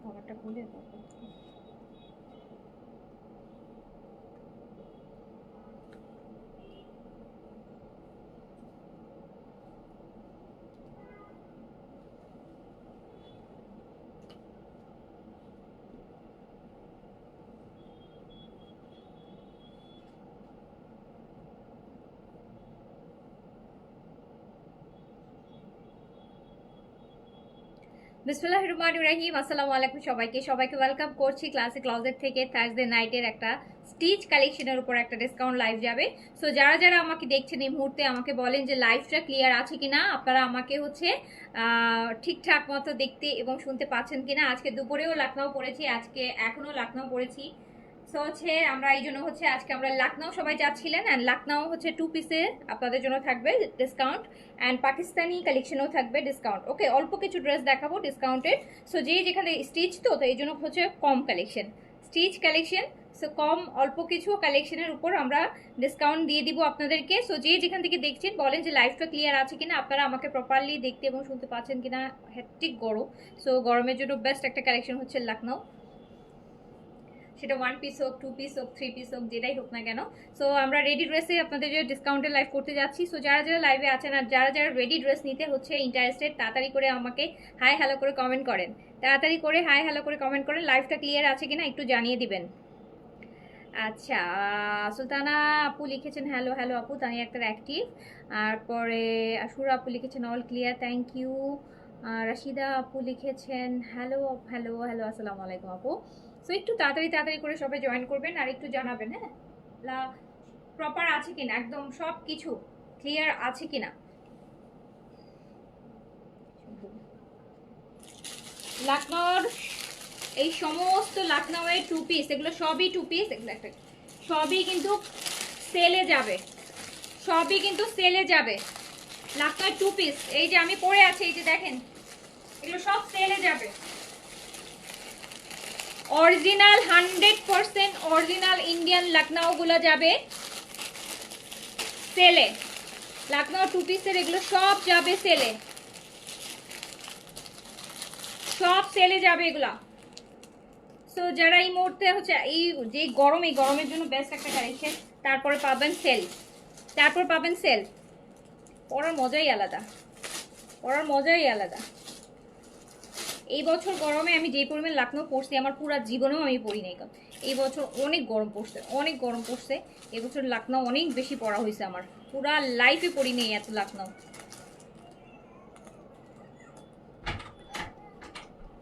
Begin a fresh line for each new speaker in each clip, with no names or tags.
খাবারটা খুলে তারপর বিসমুল্লাহ রহমান রাহিম। আসসালামু আলাইকুম সবাইকে। সবাইকে ওয়েলকাম করছি ক্লাসিক ক্লাউজেট থেকে থার্সডে নাইটের একটা স্টিচ কালেকশনের উপর একটা ডিসকাউন্ট লাইভ যাবে। সো যারা যারা আমাকে দেখছেন এই মুহূর্তে, আমাকে বলেন যে লাইভটা ক্লিয়ার আছে কি না আপনারা আমাকে হচ্ছে ঠিকঠাক মতো দেখতে এবং শুনতে পাচ্ছেন কি না আজকে দুপুরেও লাখনাও পড়েছি, আজকে এখনও লাখনাও পড়েছি। সো হচ্ছে আমরা এই জন্য হচ্ছে আজকে আমরা লাখনৌ সবাই যাচ্ছিলেন অ্যান্ড লাখনৌ হচ্ছে টু পিসের আপনাদের জন্য থাকবে ডিসকাউন্ট অ্যান্ড পাকিস্তানি কালেকশনও থাকবে ডিসকাউন্ট ওকে অল্প কিছু ড্রেস দেখাবো ডিসকাউন্টের সো যে যেখানে স্টিচ তো তো এই জন্য হচ্ছে কম কালেকশন স্টিচ কালেকশন সো কম অল্প কিছু কালেকশনের উপর আমরা ডিসকাউন্ট দিয়ে দিব আপনাদেরকে। সো যে যেখান থেকে দেখছেন, বলেন যে লাইফটা ক্লিয়ার আছে কিনা, আপনারা আমাকে প্রপারলি দেখতে এবং শুনতে পাচ্ছেন কিনা হ্যাট্রিক গরম। সো গরমের জন্য বেস্ট একটা কালেকশন হচ্ছে লখনৌ সেটা ওয়ান পিস হোক টু পিস হোক থ্রি পিস হোক, যেটাই হোক না কেন। সো আমরা রেডি ড্রেসে আপনাদের যে ডিসকাউন্টের লাইভ করতে যাচ্ছি। সো যারা যারা লাইভে আছেন আর যারা যারা রেডি ড্রেস নিতে হচ্ছে ইন্টারেস্টেড তাড়াতাড়ি করে আমাকে হাই হ্যালো করে কমেন্ট করেন। তাড়াতাড়ি করে হাই হ্যালো করে কমেন্ট করেন লাইভটা ক্লিয়ার আছে কিনা একটু জানিয়ে দিবেন। আচ্ছা সুলতানা আপু লিখেছেন হ্যালো হ্যালো আপু, তানি একটা অ্যাক্টিভ আর পরে আশুর আপু লিখেছেন all clear thank you Rashida আপু লিখেছেন হ্যালো হ্যালো হ্যালো আসসালামু আলাইকুম আপু। সো একটু তাড়াতাড়ি তাড়াতাড়ি করে সবাই জয়েন করবেন আর একটু জানাবেন হ্যাঁ? লা প্রপার আছে কিনা? একদম সব কিছু ক্লিয়ার আছে কিনা? লাখনৌর এই সমস্ত লাখনৌয়ের টু পিস এগুলো সবই টু পিস এগুলো একটা সবই কিন্তু সেলে যাবে। সবই কিন্তু সেলে যাবে। লাখনৌয়ের টু পিস এই যে আমি পরে আছি, এই যে দেখেন, এগুলো সব সেলে যাবে। Original hundred percent original Indian লখনৌগুলো যাবে সেলে। লখনৌ টু পিসের এগুলো সব যাবে সেলে। সব সেলে যাবে এগুলা। সো যারা এই মুহূর্তে হচ্ছে, এই যে গরম, এই গরমের জন্য বেস্ট একটা কালেকশন তারপরে পাবেন সেল। তারপর পাবেন সেল। পড়ার মজাই আলাদা। পড়ার মজাই আলাদা। এই বছর গরমে আমি যে পরিমাণ লাখনৌ পড়ছি, আমার পুরো জীবনেও আমি পড়ি নাই এই বছর অনেক গরম পড়ছে, অনেক গরম পড়ছে। এবছর লাকনো অনেক বেশি পড়া হয়েছে আমার। পুরা লাইফে পড়ি নেই এত লাখনৌ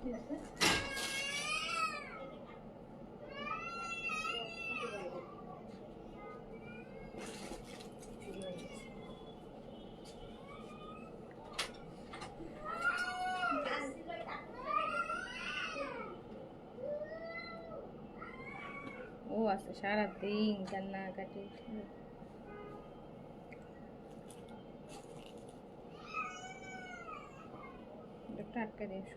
ও আচ্ছা সারাদিন কান্নাকাটি। আটকে দিয়েছ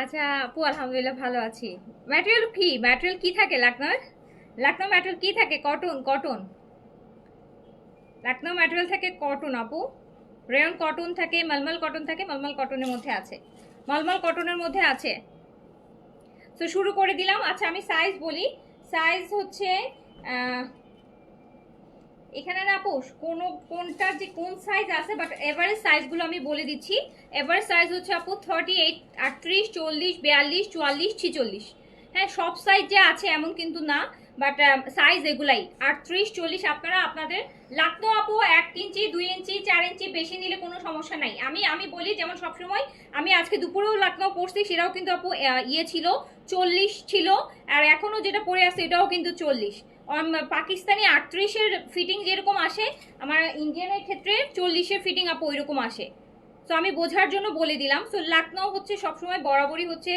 আচ্ছা আপু, আলহামদুলিল্লাহ ভালো আছি। ম্যাটেরিয়াল কি? ম্যাটেরিয়াল কি থাকে, লাকনোর? লাকনো ম্যাটেরিয়াল কি থাকে? কটন কটন লখনৌ ম্যাটেরিয়াল থাকে কটন আপু রেয়ন কটন থাকে মলমল কটন থাকে মলমল কটনের মধ্যে আছে মলমল কটনের মধ্যে আছে তো শুরু করে দিলাম আচ্ছা আমি সাইজ বলি সাইজ হচ্ছে এখানে না আপু কোন কোনটার যে কোন সাইজ আছে বাট এভারেজ সাইজগুলো আমি বলে দিচ্ছি এভারেজ সাইজ হচ্ছে আপু থার্টি এইট আটত্রিশ চল্লিশ বিয়াল্লিশ চুয়াল্লিশ ছিচল্লিশ হ্যাঁ সব সাইজ যে আছে এমন কিন্তু না বাট সাইজ এগুলাই আটত্রিশ চল্লিশ আপনারা আপনাদের লাখনো আপু এক ইঞ্চি, দুই ইঞ্চি, চার ইঞ্চি বেশি নিলে কোনো সমস্যা নাই। আমি আমি বলি যেমন সবসময়, আমি আজকে দুপুরেও লাখনৌ পড়ছি, সেটাও কিন্তু আপু ইয়ে ছিল, চল্লিশ ছিল, আর এখনও যেটা পরে আছে এটাও কিন্তু চল্লিশ। পাকিস্তানি আটত্রিশের ফিটিং যেরকম আসে, আমার ইন্ডিয়ানের ক্ষেত্রে চল্লিশের ফিটিং আপু ওইরকম আসে। তো আমি বোঝার জন্য বলে দিলাম। সো লাখনৌ হচ্ছে সবসময়, বরাবরই হচ্ছে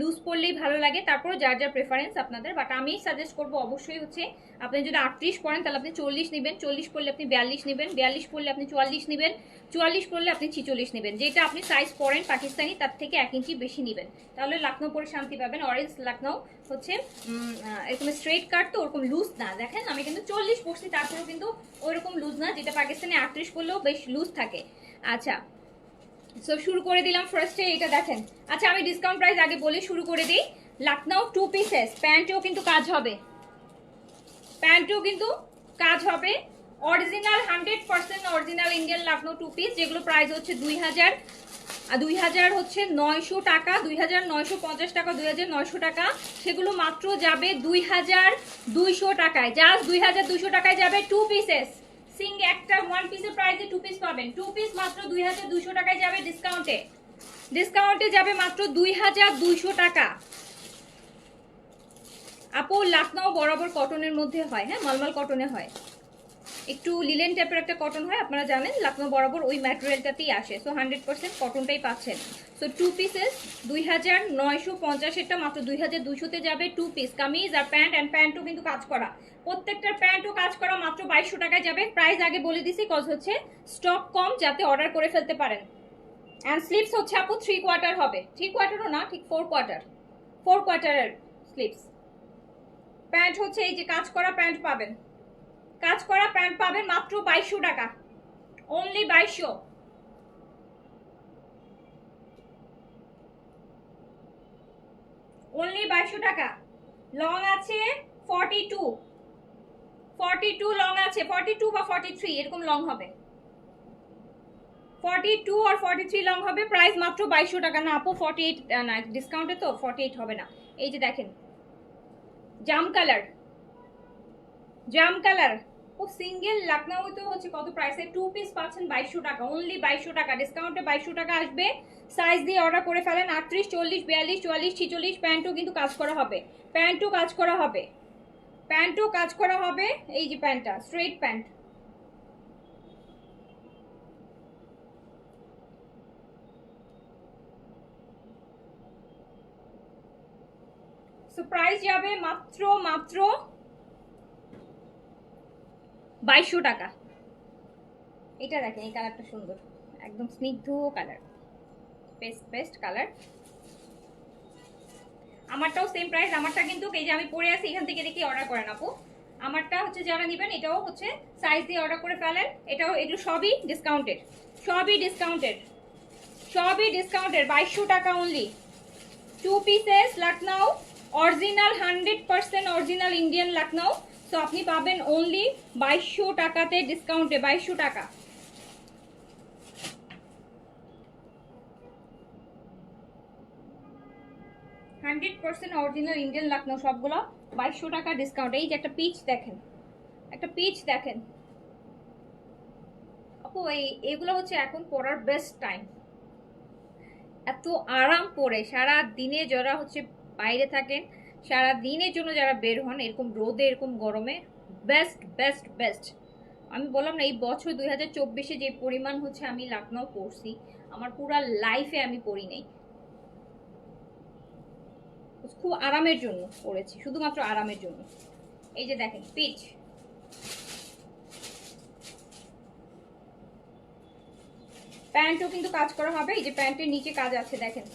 লুজ পরলেই ভালো লাগে তারপর যার যার প্রেফারেন্স আপনাদের বাট আমি সাজেস্ট করব অবশ্যই হচ্ছে, আপনি যদি আটত্রিশ পরেন তাহলে আপনি চল্লিশ নেবেন, চল্লিশ পরলে আপনি বিয়াল্লিশ নেবেন, বিয়াল্লিশ পরলে আপনি চুয়াল্লিশ নেবেন, চুয়াল্লিশ পরলে আপনি ছিচল্লিশ নেবেন, যেটা আপনি সাইজ পরেন পাকিস্তানি, তার থেকে এক ইঞ্চি বেশি নেবেন। তাহলে লাকনো পরে শান্তি পাবেন অরেঞ্জ লাকনো হচ্ছে এরকম স্ট্রেট কাট তো ওরকম লুজ না। দেখেন, আমি কিন্তু চল্লিশ পরছি তারপরেও কিন্তু ওইরকম লুজ না, যেটা পাকিস্তানি আটত্রিশ পরলেও বেশ লুজ থাকে। আচ্ছা সো শুরু করে দিলাম ফার্স্টে এটা দেখেন। আচ্ছা আমি ডিসকাউন্ট প্রাইস আগে বলে শুরু করে দিই। লাকনাও টু পিসেস প্যান্টেও কিন্তু কাজ হবে। প্যান্টেও কিন্তু কাজ হবে। Original hundred percent original Indian Lucknow two piece যেগুলো প্রাইস হচ্ছে দুই হাজার দুই হাজার হচ্ছে নয়শো টাকা, দুই হাজার নয়শো পঞ্চাশ টাকা, দুই হাজার নয়শো টাকা। সেগুলো মাত্র যাবে দুই হাজার দুইশো টাকায়। জাস্ট দুই হাজার দুইশো টাকায় যাবে টু পিসেস সিং একটা ওয়ান পিসের প্রাইসে টু পিস পাবেন। টু পিস মাত্র দুই হাজার দুশো টাকায় যাবে ডিসকাউন্টে ডিসকাউন্টে যাবে মাত্র দুই হাজার দুইশো টাকা। আপু লাখনাও বরাবর কটনের মধ্যে হয় হ্যাঁ? মালমাল কটনে হয়। একটু লিলেন টাইপের একটা কটন হয়, আপনারা জানেন লাকনো বরাবর ওই ম্যাটেরিয়ালটাতেই আসে। সো হান্ড্রেড পার্সেন্ট কটনটাই পাচ্ছেন। সো টু পিসেস দুই হাজার নয়শো পঞ্চাশেরটা মাত্র দুই হাজার দুশোতে যাবে টু পিস কামিজ আর প্যান্ট অ্যান্ড প্যান্টও কিন্তু কাজ করা। প্রত্যেকটার প্যান্টও কাজ করা মাত্র বাইশশো টাকায় যাবে। প্রাইস আগে বলে দিছি কজ হচ্ছে স্টক কম, যাতে অর্ডার করে ফেলতে পারেন। অ্যান্ড স্লিপস হচ্ছে আপু থ্রি কোয়ার্টার হবে। থ্রি কোয়ার্টারও না, ঠিক ফোর কোয়ার্টার ফোর কোয়ার্টারের স্লিপস প্যান্ট হচ্ছে এই যে কাজ করা প্যান্ট পাবেন। কাজ করা প্যান্ট পাবেন মাত্র বাইশশো টাকা। অনলি বাইশশো। অনলি বাইশশো টাকা। লং আছে forty two forty two long আছে ফর্টি টু বা ফর্টি থ্রি এরকম লং হবে। ফর্টি টু আর ফর্টি থ্রি লং হবে প্রাইস মাত্র বাইশশো টাকা। না, আপু ফর্টি এইট না ডিসকাউন্টে তো ফর্টি এইট হবে না। এই যে দেখেন জাম কালার জাম কালার ও সিঙ্গেল লাকনাউ তো হচ্ছে কত প্রাইসে টু পিস পাচ্ছেন বাইশশো টাকা অনলি বাইশশো টাকা। ডিসকাউন্টে বাইশশো টাকা আসবে। সাইজ দিয়ে অর্ডার করে ফেলেন, আটত্রিশ, চল্লিশ, বিয়াল্লিশ, চুয়াল্লিশ, ছিচল্লিশ, প্যান্টও কিন্তু কাজ করা হবে। প্যান্টও কাজ করা হবে। প্যান্টও কাজ করা হবে, এই যে প্যান্টটা স্ট্রেট প্যান্ট সো প্রাইস যাবে মাত্র মাত্র বাইশশো টাকা। এটা দেখেন, এই কালারটা সুন্দর। একদম স্নিগ্ধ কালার পেস্ট পেস্ট কালার আমারটাও সেম প্রাইস আমারটা কিন্তু এই যে আমি পরে আছি, এখান থেকে দেখি অর্ডার করেন আপু। আমারটা হচ্ছে যারা নেবেন, এটাও হচ্ছে সাইজ দিয়ে অর্ডার করে ফেলেন। এটাও, এগুলো সবই ডিসকাউন্টেড সবই ডিসকাউন্টেড সবই ডিসকাউন্টেড বাইশশো টাকা only two pieces Lucknow original hundred percent original Indian Lucknow তো আপনি পাবেন অনলি বাইশশো টাকাতে ডিসকাউন্টে বাইশশো টাকা। Hundred percent original Indian Lucknow সবগুলো, বাইশশো টাকা ডিসকাউন্ট এই যে একটা পিচ দেখেন, একটা পিচ দেখেন। আপু, এই, এগুলো হচ্ছে এখন পড়ার বেস্ট টাইম এত আরাম পরে সারা দিনে যারা হচ্ছে বাইরে থাকেন সারা দিনের জন্য যারা বের হন, এরকম রোদে, এরকম গরমে বেস্ট বেস্ট বেস্ট আমি বললাম না, এই বছর দুই হাজার যে পরিমাণ হচ্ছে আমি লাকনাও পড়ছি, আমার পুরা লাইফে আমি পড়ি নাই। খুব আরামের জন্য পড়েছি, শুধুমাত্র আরামের জন্য। এই যে দেখেন পিচ প্যান্টও কিন্তু কাজ করা হবে, এই যে প্যান্টের নিচে কাজ আছে, দেখেন।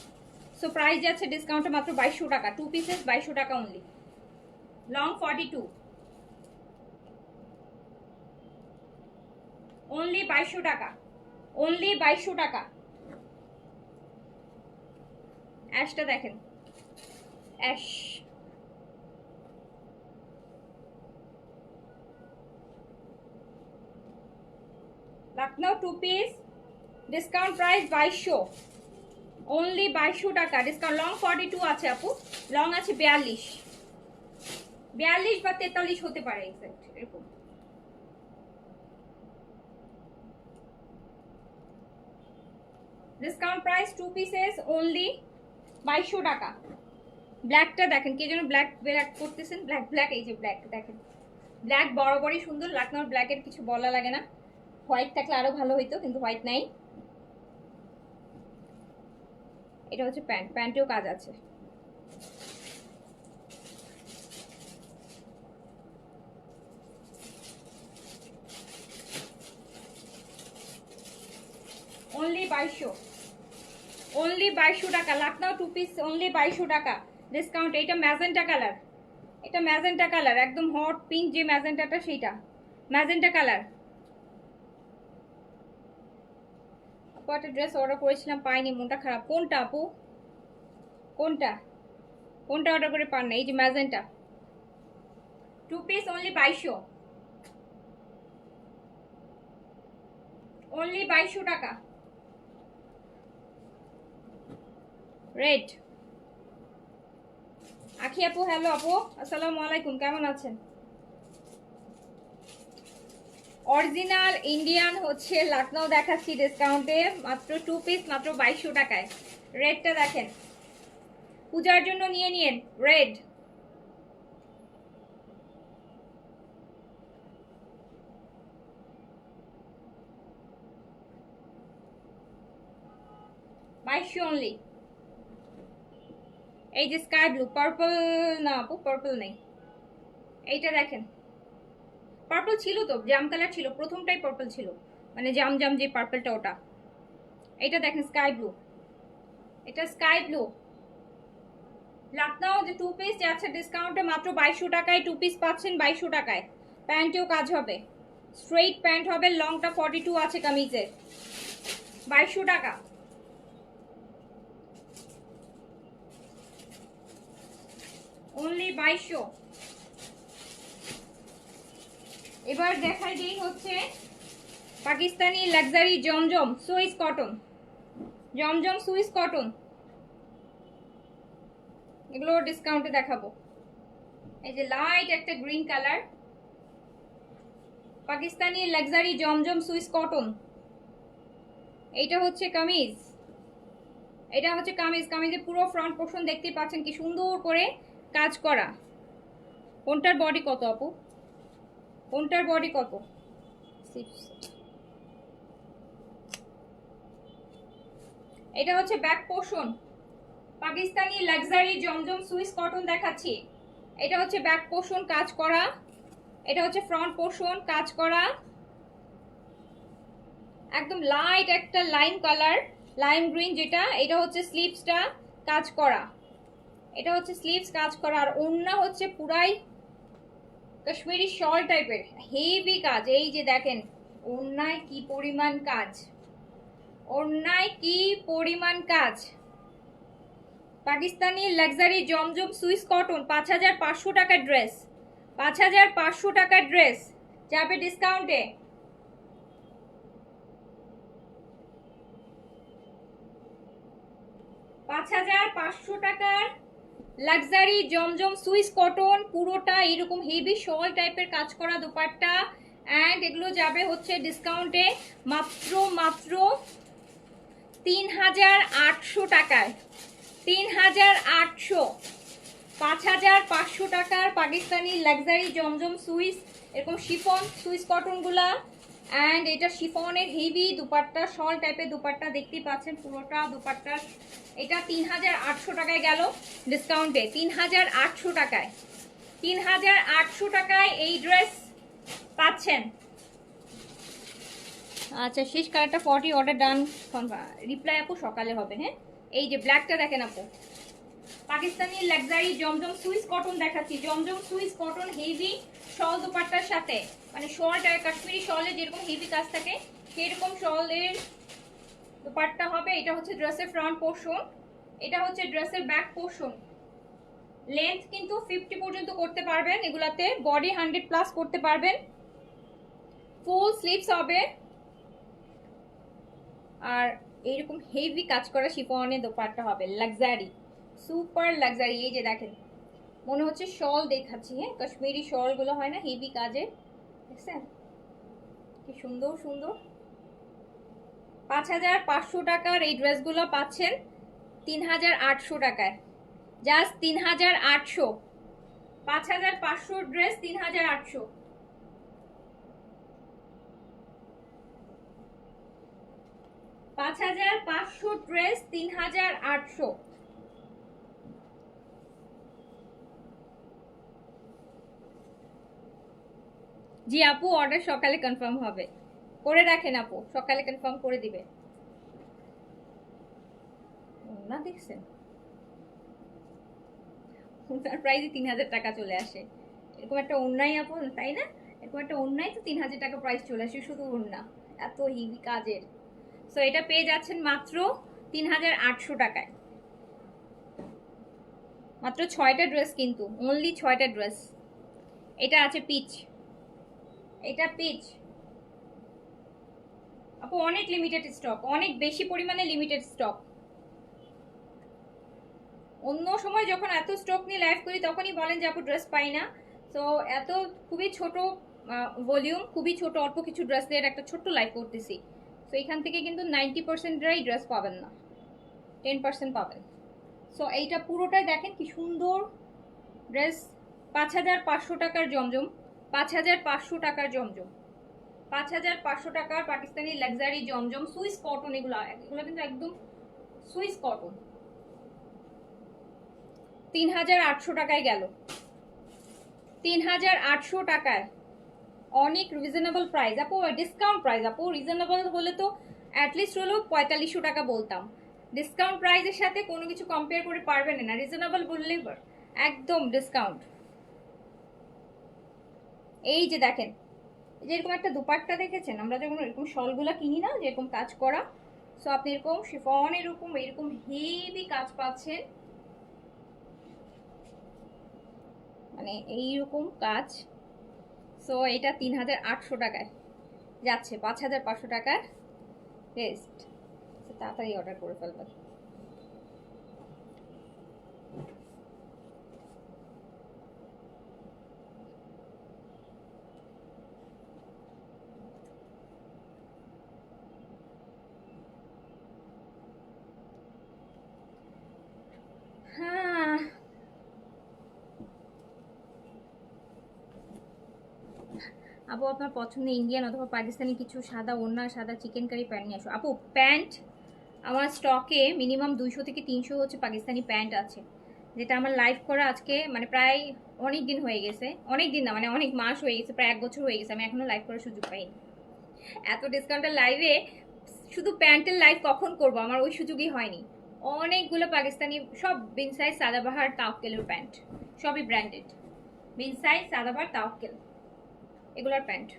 সো প্রাইস যাচ্ছে ডিসকাউন্টে মাত্র বাইশশো টাকা টু পিসেস বাইশশো টাকা only long forty two only বাইশশো টাকা অনলি বাইশশো টাকা অ্যাশটা দেখেন ash Lucknow two piece discount price বাইশশো অনলি বাইশশো টাকা ডিসকাউন্ট লং ফর্টি টু আছে আপু লং আছে বিয়াল্লিশ। বিয়াল্লিশ বা তেতাল্লিশ হতে পারে এক্সাক্ট এরকম। Discount price two pieces only বাইশশো টাকা। ব্ল্যাকটা দেখেন, কে যেন ব্ল্যাক ব্ল্যাক করতেছেন ব্ল্যাক ব্ল্যাক এই যে ব্ল্যাক দেখেন। ব্ল্যাক বরাবরই সুন্দর, লাকনোর ব্ল্যাকের কিছু বলা লাগে না। হোয়াইট থাকলে আরও ভালো হইতো, কিন্তু হোয়াইট নাই। এটা হচ্ছে প্যান্ট প্যান্টেও কাজ আছে। অনলি বাইশো অনলি বাইশো টাকা, লাকনাও টু পিস অনলি বাইশো টাকা। ডিসকাউন্ট এইটা ম্যাজেন্টা কালার। এটা ম্যাজেন্টা কালার, একদম হট পিঙ্ক যে ম্যাজেন্টাটা, সেইটা। Magenta colour. একটা ড্রেস অর্ডার করেছিলাম পাইনি, মনটা খারাপ। কোনটা আপু? কোনটা? কোনটা অর্ডার করে পান না এই যে ম্যাজেন্টা। টু পিস অনলি বাইশো অনলি বাইশশো টাকা। রেড আখি আপু হ্যালো আপু। আসসালামু আলাইকুম, কেমন আছেন? অরিজিনাল ইন্ডিয়ান হচ্ছে লখনৌ দেখাচ্ছি ডিসকাউন্টে মাত্র টু পিস মাত্র বাইশশো টাকায়। রেডটা দেখেন। পূজার জন্য নিয়ে নিন। রেড বাইশশো অনলি এই যে স্কাই ব্লু পার্পল না পার্পল নেই। এইটা দেখেন। পার্পল ছিল তো জাম কালার ছিল, প্রথমটাই পার্পল ছিল। মানে জাম জাম যে পার্পলটা ওটা। এটা দেখেন স্কাই ব্লু এটা স্কাই ব্লু লখনৌ যে টু পিস যাচ্ছে ডিসকাউন্টে মাত্র বাইশশো টাকায় টু পিস পাচ্ছেন বাইশশো টাকায়। প্যান্টেও কাজ হবে। স্ট্রেইট প্যান্ট হবে লংটা ফর্টি টু আছে কামিজের বাইশশো টাকা। অনলি বাইশশো। এবার দেখাই দিই হচ্ছে Pakistani luxury Zamzam swiss cotton Zamzam swiss cotton এগুলো ডিসকাউন্টে দেখাবো। এই যে লাইট একটা green colour Pakistani luxury Zamzam swiss cotton এইটা হচ্ছে কামিজ। এটা হচ্ছে কামিজ। কামিজের পুরো ফ্রন্ট পোর্শন দেখতে পাচ্ছেন কি সুন্দর করে কাজ করা। কোনটার বডি কত আপু? কোনটার বডি কত? এটা হচ্ছে back portion Pakistani luxury Zamzam swiss cotton দেখাচ্ছি। এটা হচ্ছে ব্যাক পোর্শন কাজ করা। এটা হচ্ছে ফ্রন্ট পোর্শন কাজ করা। একদম লাইট একটা লাইম কালার লাইম গ্রিন যেটা এটা হচ্ছে স্লিভসটা কাজ করা। এটা হচ্ছে স্লিভস কাজ করা। আর ওড়না হচ্ছে পুরাই কাশ্মীরি শল টাইপের হেভি কাজ। এই যে দেখেন, অন্যায় কি পরিমাণ কাজ? অন্যায় কি পরিমাণ কাজ? Pakistani luxury Zamzam swiss cotton পাঁচ হাজার পাঁচশো টাকার ড্রেস পাঁচ হাজার পাঁচশো টাকার ড্রেস যাবে ডিসকাউন্টে পাঁচ হাজার পাঁচশো টাকার লাক্সারি জমজম সুইস কটন পুরোটা এরকম হেভি শল টাইপের কাজ করা দোপাট্টা। অ্যান্ড এগুলো যাবে হচ্ছে ডিসকাউন্টে মাত্র মাত্র তিন হাজার আটশো টাকায়। তিন হাজার আটশো। পাঁচ হাজার পাঁচশো টাকার পাকিস্তানি লাক্সারি জমজম সুইস এরকম শিফন সুইস কটনগুলা অ্যান্ড এটা শিফনের হেভি দুপাট্টা, শল টাইপের দুপাট্টা দেখতেই পাচ্ছেন পুরোটা দুপাট্টা। এটা তিন হাজার আটশো টাকায় গেল ডিসকাউন্টে তিন হাজার আটশো টাকায়। তিন হাজার আটশো টাকায় এই ড্রেস পাচ্ছেন। আচ্ছা শেষ কালারটা ফর্টি অর্ডার ডান রিপ্লাই আপু সকালে হবে হ্যাঁ? এই যে ব্ল্যাকটা দেখেন আপু। Pakistani luxury Zamzam swiss cotton দেখাচ্ছি। Zamzam swiss cotton heavy shawl দুপাট্টার সাথে। মানে শলটা, কাশ্মীরি শলে যেরকম হেভি কাজ থাকে, সেরকম শলের দুপাট্টা হবে। এটা হচ্ছে ড্রেসের ফ্রন্ট পোর্শন এটা হচ্ছে ড্রেসের ব্যাক পোর্শন লেন্থ কিন্তু ফিফটি পর্যন্ত করতে পারবেন, এগুলাতে বডি হান্ড্রেড প্লাস করতে পারবেন। ফুল স্লিভস হবে। আর এইরকম হেভি কাজ করা শিফনের দোপাট্টা হবে লাক্সারি সুপার লাক্সারি এই যে দেখেন, মনে হচ্ছে শল দেখাচ্ছি হ্যাঁ? কাশ্মীরি শলগুলো হয় না হেভি কাজে দেখছেন? কি সুন্দর সুন্দর। পাঁচ হাজার পাঁচশো টাকার এই ড্রেসগুলো পাচ্ছেন তিন হাজার আটশো টাকায়। জাস্ট তিন হাজার আটশো। পাঁচ হাজার পাঁচশো ড্রেস তিন হাজার আটশো। পাঁচ হাজার পাঁচশো ড্রেস তিন হাজার আটশো। জি আপু অর্ডার সকালে কনফার্ম হবে। করে রাখেন আপু, সকালে কনফার্ম করে দিবে। না দেখছেন? ওনার প্রাইসই তিন হাজার টাকা চলে আসে। এরকম একটা অন্যায় আপন তাই না? এরকম একটা অন্যায় তো তিন হাজার টাকা প্রাইস চলে আসে, শুধু ওন্না এত হিভি কাজের। সো এটা পেয়ে যাচ্ছেন মাত্র তিন হাজার আটশো টাকায়। মাত্র ছয়টা ড্রেস কিন্তু অনলি ছয়টা ড্রেস এটা আছে পিচ এটা পিচ। আপু, অনেক লিমিটেড স্টক অনেক বেশি পরিমাণে লিমিটেড স্টক অন্য সময় যখন এত স্টক নিয়ে লাইভ করি, তখনই বলেন যে, আপু ড্রেস পাই না। তো এত খুবই ছোট ভলিউম খুবই ছোট, অল্প কিছু ড্রেসের একটা ছোট্ট লাইভ করতেছি। তো এখান থেকে কিন্তু নাইনটি পার্সেন্টরাই ড্রেস পাবেন না। টেন পার্সেন্ট পাবেন। সো এইটা পুরোটাই দেখেন কি সুন্দর ড্রেস পাঁচ হাজার পাঁচশো টাকার জমজম। পাঁচ হাজার পাঁচশো টাকার জমজম। পাঁচ হাজার পাঁচশো টাকার Pakistani luxury Zamzam swiss cotton এগুলো এগুলো কিন্তু একদম সুইস কটন তিন হাজার আটশো টাকায় গেল। তিন হাজার আটশো টাকায় অনেক রিজনেবল প্রাইস আপু ডিসকাউন্ট প্রাইস আপু রিজনেবল হলে তো অ্যাটলিস্ট হলেও পঁয়তাল্লিশশো টাকা বলতাম। ডিসকাউন্ট প্রাইসের সাথে কোনো কিছু কম্পেয়ার করে পারবেন না। রিজনেবল বললেই একদম ডিসকাউন্ট এই যে দেখেন, এই যে এরকম একটা দুপাট্টা দেখেছেন? আমরা যখন এরকম শলগুলা কিনি না, যেরকম কাজ করা সো আপনি এরকম শিফন এরকম এরকম হেভি কাজ পাচ্ছেন। মানে এইরকম কাজ সো এটা তিন হাজার আটশো টাকায় যাচ্ছে, পাঁচ হাজার পাঁচশো টাকার টেস্ট তাড়াতাড়ি অর্ডার করে ফেলবেন হ্যাঁ আপু আপনার পছন্দের ইন্ডিয়ান অথবা পাকিস্তানি কিছু সাদা ওড়না, সাদা চিকেন কারি প্যান্ট নিয়ে আসো। আপু প্যান্ট আমার স্টকে মিনিমাম দুইশো থেকে তিনশো হচ্ছে পাকিস্তানি প্যান্ট আছে। যেটা আমার লাইভ করা আজকে মানে প্রায় অনেক দিন হয়ে গেছে। অনেক দিন না মানে অনেক মাস হয়ে গেছে, প্রায় এক বছর হয়ে গেছে, আমি এখনও লাইভ করার সুযোগ পাইনি। এত ডিসকাউন্টের লাইভে শুধু প্যান্টের লাইভ কখন করব? আমার ওই সুযোগই হয়নি। অনেকগুলো পাকিস্তানি, সব বিনসাইজ সাদাবাহার তাওকেলের প্যান্ট সবই ব্র্যান্ডেড বিনসাইজ সাদাবাহার তাওকেল এগুলার প্যান্ট।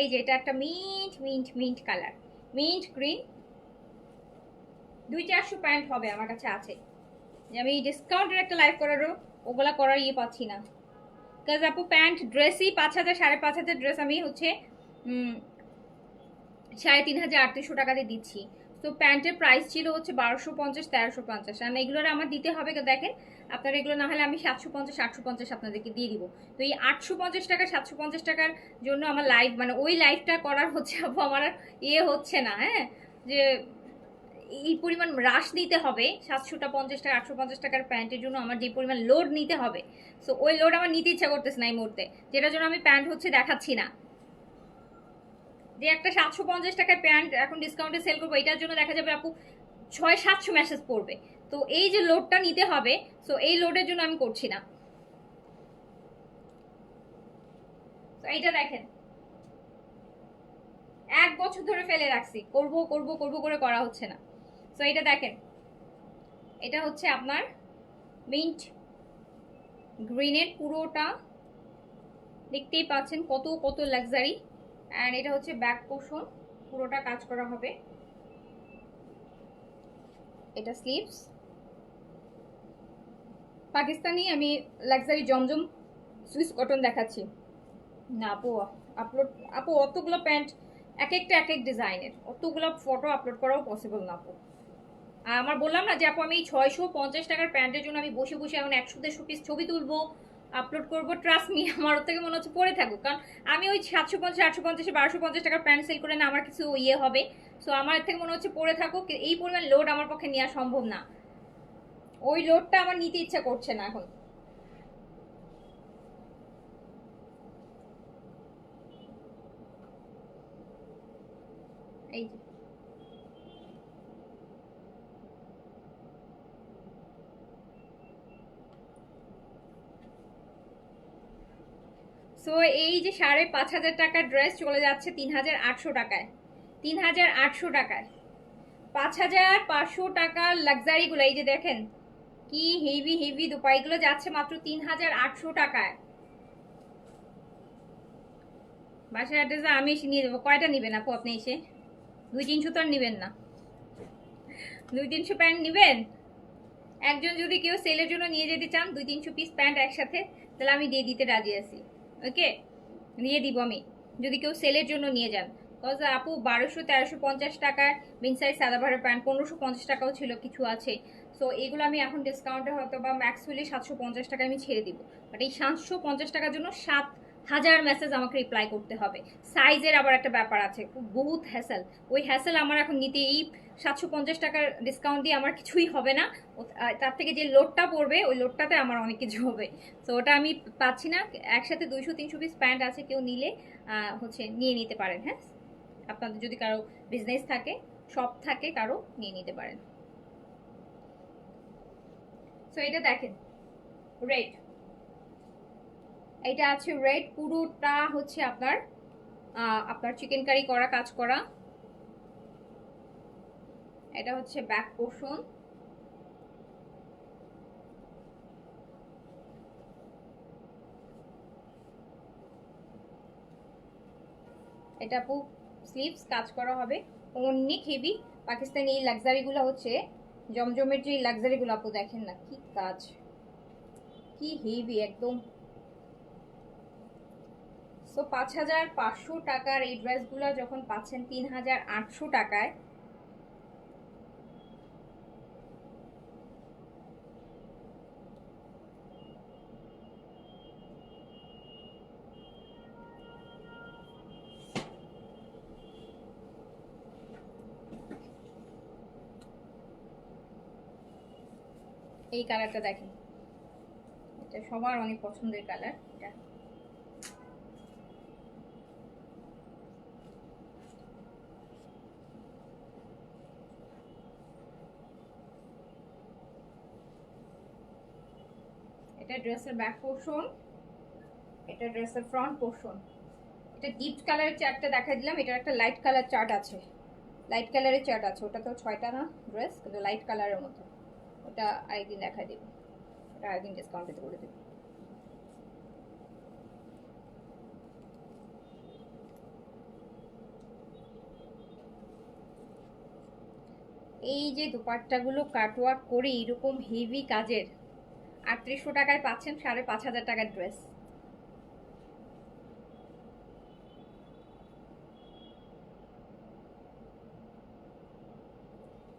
এই যে এটা একটা mint mint mint colour. Mint green. দুই চারশো প্যান্ট হবে আমার কাছে আছে। যে আমি ডিসকাউন্টের একটা লাইভ করারও, ওগুলা করার ইয়ে পাচ্ছি না। কাজ আপু প্যান্ট ড্রেসই পাঁচ হাজার, সাড়ে পাঁচ হাজার ড্রেস আমি হচ্ছে সাড়ে তিন হাজার আটত্রিশশো টাকাতে দিচ্ছি। তো প্যান্টের প্রাইস ছিল হচ্ছে বারোশো পঞ্চাশ, তেরোশো পঞ্চাশ। আর এগুলোর আমার দিতে হবে দেখেন আপনার এগুলো না হলে আমি সাতশো পঞ্চাশ, আটশো পঞ্চাশ আপনাদেরকে দিয়ে দিব। তো এই আটশো পঞ্চাশ টাকা, সাতশো পঞ্চাশ টাকার জন্য আমার লাইভ মানে ওই লাইভটা করার হচ্ছে আপু আমার আর ইয়ে হচ্ছে না হ্যাঁ? যে এই পরিমাণ রাশ নিতে হবে, সাতশোটা পঞ্চাশ টাকা, আটশো পঞ্চাশ টাকার প্যান্টের জন্য আমার যে পরিমাণ লোড নিতে হবে। সো ওই লোড আমার নিতে ইচ্ছা করতেছে না এই মুহূর্তে। যেটার জন্য আমি প্যান্ট হচ্ছে দেখাচ্ছি না। যে একটা সাতশো পঞ্চাশ টাকার প্যান্ট এখন ডিসকাউন্টে সেল করব, এটার জন্য দেখা যাবে আপু ছয়, সাতশো মেসেজ পড়বে। তো এই যে লোডটা নিতে হবে সো এই লোডের জন্য আমি করছি না। এইটা দেখেন। এক বছর ধরে ফেলে রাখছি, করব করব করব করে করা হচ্ছে না। সো এটা দেখেন। এটা হচ্ছে আপনার মিন্ট গ্রিনের পুরোটা। দেখতেই পাচ্ছেন কত কত লাক্সারি অ্যান্ড এটা হচ্ছে ব্যাক পোর্শন পুরোটা কাজ করা হবে। এটা স্লিভস পাকিস্তানি আমি লাক্সারি জমজম সুইস কটন দেখাচ্ছি। না, আপু আপলোড আপু, অতগুলো প্যান্ট এক একটা এক এক ডিজাইনের অতগুলো ফটো আপলোড করাও পসিবল না, আপু। আর আমার বললাম না যে, আপু, আমি ছয়শো পঞ্চাশ টাকার প্যান্টের জন্য আমি বসে বসে এখন একশো দেড়শো পিস ছবি তুলবো আপলোড করব। ট্রাস্ট মি আমার থেকে মনে হচ্ছে পড়ে থাকুক। কারণ আমি ওই সাতশো পঞ্চাশ, আটশো পঞ্চাশে বারোশো পঞ্চাশ টাকার প্যান্ট সেল করে না, আমার কিছু ইয়ে হবে। সো আমার থেকে মনে হচ্ছে পড়ে থাকুক। এই পরিমাণ লোড আমার পক্ষে নেওয়া সম্ভব না। ওই লোডটা আমার নিতে ইচ্ছা করছে না এখন। এই যে। এই যে সাড়ে পাঁচ হাজার টাকার ড্রেস চলে যাচ্ছে তিন হাজার আটশো টাকায়। তিন হাজার আটশো টাকায়। পাঁচ হাজার পাঁচশো টাকার লাক্সারিগুলো এই যে দেখেন কি হেভি হেভি দুপা এগুলো যাচ্ছে মাত্র তিন হাজার আটশো টাকায়। বাসার অ্যাড্রেসে আমি এসে নিয়ে দেবো কয়টা নেবেন আপু আপনি এসে? দুই তিনশো তো আর নেবেন না। দুই তিনশো প্যান্ট নেবেন? একজন যদি কেউ সেলের জন্য নিয়ে যেতে চান, দুই তিনশো পিস প্যান্ট একসাথে, তাহলে আমি দিয়ে দিতে রাজি আছি। ওকে দিয়ে দিব আমি। যদি কেউ সেলের জন্য নিয়ে যান। কজ আপু, বারোশো, তেরোশো, পঞ্চাশ টাকার বিনসাইজ সাদাভারের প্যান্ট, পনেরোশো, পঞ্চাশ টাকাও ছিল কিছু আছে। সো এগুলো আমি এখন ডিসকাউন্টে হয়তো বা ম্যাক্স হলে সাতশো, পঞ্চাশ টাকা আমি ছেড়ে দিব। বাট এই সাতশো, পঞ্চাশ টাকার জন্য সাত হাজার মেসেজ আমাকে রিপ্লাই করতে হবে। সাইজের আবার একটা ব্যাপার আছে বহুত হ্যাসেল ওই হ্যাসেল আমার এখন নিতে এই সাতশো, পঞ্চাশ টাকার ডিসকাউন্ট দিয়ে আমার কিছুই হবে না। তার থেকে যে লোডটা পড়বে, ওই লোডটাতে আমার অনেক কিছু হবে। তো ওটা আমি পাচ্ছি না। একসাথে দুইশো, তিনশো পিস প্যান্ট আছে, কেউ নিলে হচ্ছে নিয়ে নিতে পারেন হ্যাঁ? আপনাদের যদি কারও বিজনেস থাকে শপ থাকে, কারও নিয়ে নিতে পারেন। সো এটা দেখেন রেড এটা আছে রেড পুরোটা হচ্ছে আপনার আপনার চিকেন কারি করা, কাজ করা। এটা হচ্ছে ব্যাক পোর্শন এটা স্লিভস কাজ করা হবে। অনেক হেভি পাকিস্তানি এই লাক্সারিগুলো হচ্ছে, জমজমের যে লাক্সারিগুলো আপু দেখেন না কি কাজ। কি হেভি একদম। সো পাঁচ হাজার পাঁচশো টাকার এই ড্রেসগুলো যখন পাচ্ছেন তিন হাজার আটশো টাকায় এই কালারটা দেখেন। এটা সবার অনেক পছন্দের কালার, এটা। এটা ড্রেসের ব্যাক পোর্শন এটা ড্রেসের ফ্রন্ট পোর্শন এটা ডিপ কালারের চার্টটা দেখা দিলাম, এটার একটা লাইট কালার চার্ট আছে। লাইট কালারের চার্ট আছে ওটা তো ছয়টা না ড্রেস কিন্তু লাইট কালারের মতো। ওটা আরেকদিন দেখা দেবে। ওটা আরেকদিন ডিসকাউন্টেতে করে দেবে। এই যে দুপাট্টাগুলো কাটওয়ার্ক করে এরকম হেভি কাজের, আটত্রিশশো টাকায় পাচ্ছেন সাড়ে পাঁচ হাজার টাকার ড্রেস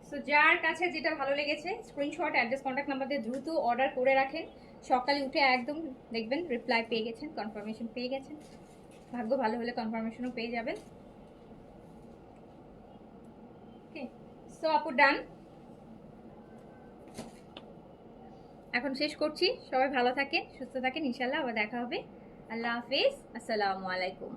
সো যার কাছে যেটা ভালো লেগেছে স্ক্রিনশট অ্যাড্রেস কন্ট্যাক্ট নাম্বার দিয়ে দ্রুত অর্ডার করে রাখেন। সকালে উঠে একদম দেখবেন রিপ্লাই পেয়ে গেছেন কনফার্মেশন পেয়ে গেছেন। ভাগ্য ভালো হলে কনফার্মেশনও পেয়ে যাবেন। ওকে সো আপু ডান এখন শেষ করছি। সবাই ভালো থাকেন, সুস্থ থাকেন ইনশাল্লাহ আবার দেখা হবে। আল্লাহ হাফিজ, আসসালামু আলাইকুম।